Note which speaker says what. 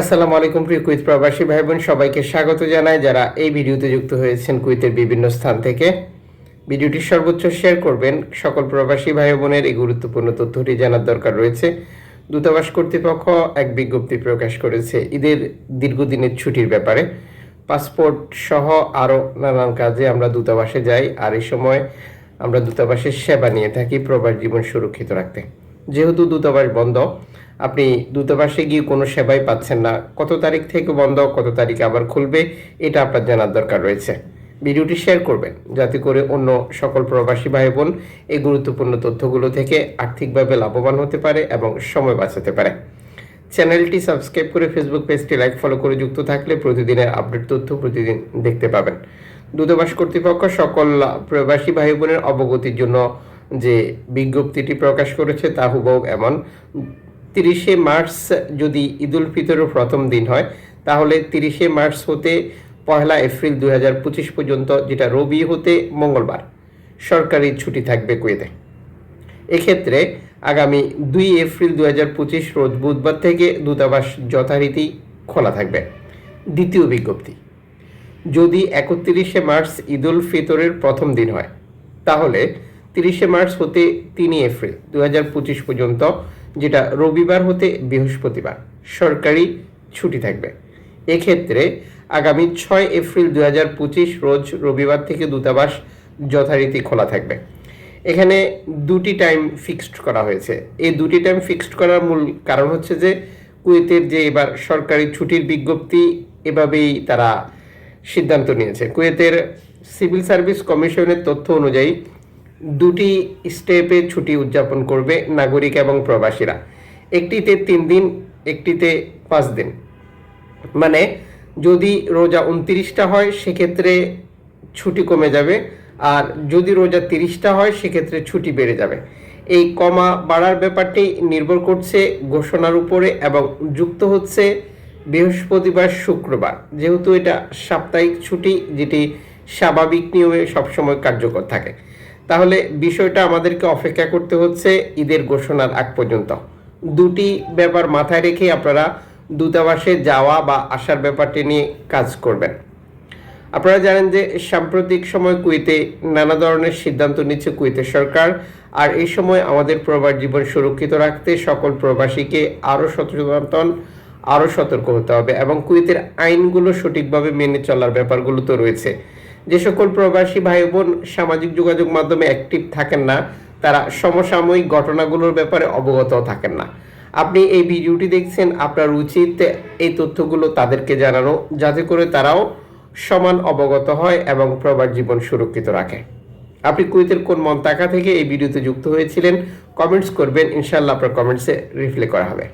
Speaker 1: আসসালামু আলাইকুম প্রিয় কুইত প্রবাসী ভাই বোন সবাইকে স্বাগত জানাই। যারা এই ভিডিওতে যুক্ত হয়েছেন কুইতের বিভিন্ন স্থান থেকে, ভিডিওটি সর্বোচ্চ শেয়ার করবেন। সকল প্রবাসী ভাই বোনের এই গুরুত্বপূর্ণ তথ্যটি জানার দরকার রয়েছে। দূতাবাস কর্তৃপক্ষ এক বিজ্ঞপ্তি প্রকাশ করেছে ঈদের দীর্ঘদিনের ছুটির ব্যাপারে। পাসপোর্ট সহ আরও নানান কাজে আমরা দূতাবাসে যাই, আর এই সময় আমরা দূতাবাসের সেবা নিয়ে থাকি প্রবাস জীবন সুরক্ষিত রাখতে। যেহেতু দূতাবাস বন্ধ, আপনি দূতাবাসে গিয়ে কোনো সেবাই পাচ্ছেন না। কত তারিখ থেকে বন্ধ, কত তারিখে আবার খুলবে, এটা আপনার জানার দরকার রয়েছে। ভিডিওটি শেয়ার করবেন, যাতে করে অন্য সকল প্রবাসী ভাই বোন এই গুরুত্বপূর্ণ তথ্যগুলো থেকে আর্থিকভাবে লাভবান হতে পারে এবং সময় বাঁচাতে পারে। চ্যানেলটি সাবস্ক্রাইব করে ফেসবুক পেজটি লাইক, ফলো করে যুক্ত থাকলে প্রতিদিনের আপডেট তথ্য প্রতিদিন দেখতে পাবেন। দূতাবাস কর্তৃপক্ষ সকল প্রবাসী ভাই বোনের অবগতির জন্য যে বিজ্ঞপ্তিটি প্রকাশ করেছে তা হুবহু এমন। তিরিশে মার্চ যদি ঈদুল ফিতরের প্রথম দিন হয়, তাহলে তিরিশে মার্চ হতে পয়লা এপ্রিল দু হাজার পঁচিশ পর্যন্ত যেটা রবি হতে মঙ্গলবার, সরকারি ছুটি থাকবে কুয়েতে। এক্ষেত্রে আগামী দুই এপ্রিল দু হাজার পঁচিশ রোজ বুধবার থেকে দূতাবাস যথারীতি খোলা থাকবে। দ্বিতীয় বিজ্ঞপ্তি, যদি একত্রিশে মার্চ ঈদুল ফিতরের প্রথম দিন হয়, তাহলে তিরিশে মার্চ হতে তিনই এপ্রিল দু হাজার পঁচিশ পর্যন্ত, যেটা রবিবার হতে বৃহস্পতিবার। সরকারি ছুটি থাকবে। এক্ষেত্রে আগামী ছয় এপ্রিল দু হাজার পঁচিশ রোজ রবিবার থেকে দূতাবাস যথারীতি খোলা থাকবে। এখানে দুটি টাইম ফিক্সড করা হয়েছে। এই দুটি টাইম ফিক্সড করার মূল কারণ হচ্ছে যে, কুয়েতের যে এবার সরকারি ছুটির বিজ্ঞপ্তি, এভাবেই তারা সিদ্ধান্ত নিয়েছে। কুয়েতের সিভিল সার্ভিস কমিশনের তথ্য অনুযায়ী দুটি স্টেপে ছুটি উদযাপন করবে নাগরিক এবং প্রবাসীরা। একটিতে তিন দিন, একটিতে পাঁচ দিন। মানে যদি রোজা উনত্রিশটা হয়, সেক্ষেত্রে ছুটি কমে যাবে। আর যদি রোজা তিরিশটা হয়, সেক্ষেত্রে ছুটি বেড়ে যাবে। এই কমা বাড়ার ব্যাপারটি নির্ভর করছে ঘোষণার উপরে এবং যুক্ত হচ্ছে বৃহস্পতিবার, শুক্রবার। যেহেতু এটা সাপ্তাহিক ছুটি, যেটি স্বাভাবিক নিয়মে সবসময় কার্যকর থাকে। তাহলে বিষয়টা আমাদেরকে অপেক্ষা করতে হচ্ছে ঈদের ঘোষণার আগ পর্যন্ত। দুটি ব্যাপার মাথায় রেখে আপনারা দূতাবাসে যাওয়া বা আসার ব্যাপারটি নিয়ে কাজ করবেন। আপনারা জানেন যে সাম্প্রতিক সময় কুয়েতে নানা ধরনের সিদ্ধান্ত নিচ্ছে কুয়েতের সরকার, আর এই সময় আমাদের প্রবাস জীবন সুরক্ষিত রাখতে সকল প্রবাসীকে আরও সচেতন আরও সতর্ক হতে হবে এবং কুয়েতের আইনগুলো সঠিকভাবে মেনে চলার ব্যাপারগুলো তো রয়েছে। যে সকল প্রবাসী ভাই বোন সামাজিক যোগাযোগ মাধ্যমে অ্যাক্টিভ থাকেন না, তারা সমসাময়িক ঘটনাগুলোর ব্যাপারে অবগত থাকেন না। আপনি এই ভিডিওটি দেখছেন, আপনার উচিত এই তথ্যগুলো তাদেরকে জানানো, যাতে করে তারাও সমান অবগত হয় এবং প্রবাস জীবন সুরক্ষিত রাখে। আপনি কুয়েতের কোন মন্তাকা থেকে এই ভিডিওতে যুক্ত হয়েছিলেন, কমেন্টস করবেন ইনশাল্লাহ আপনার কমেন্টসে রিপ্লাই করা হবে।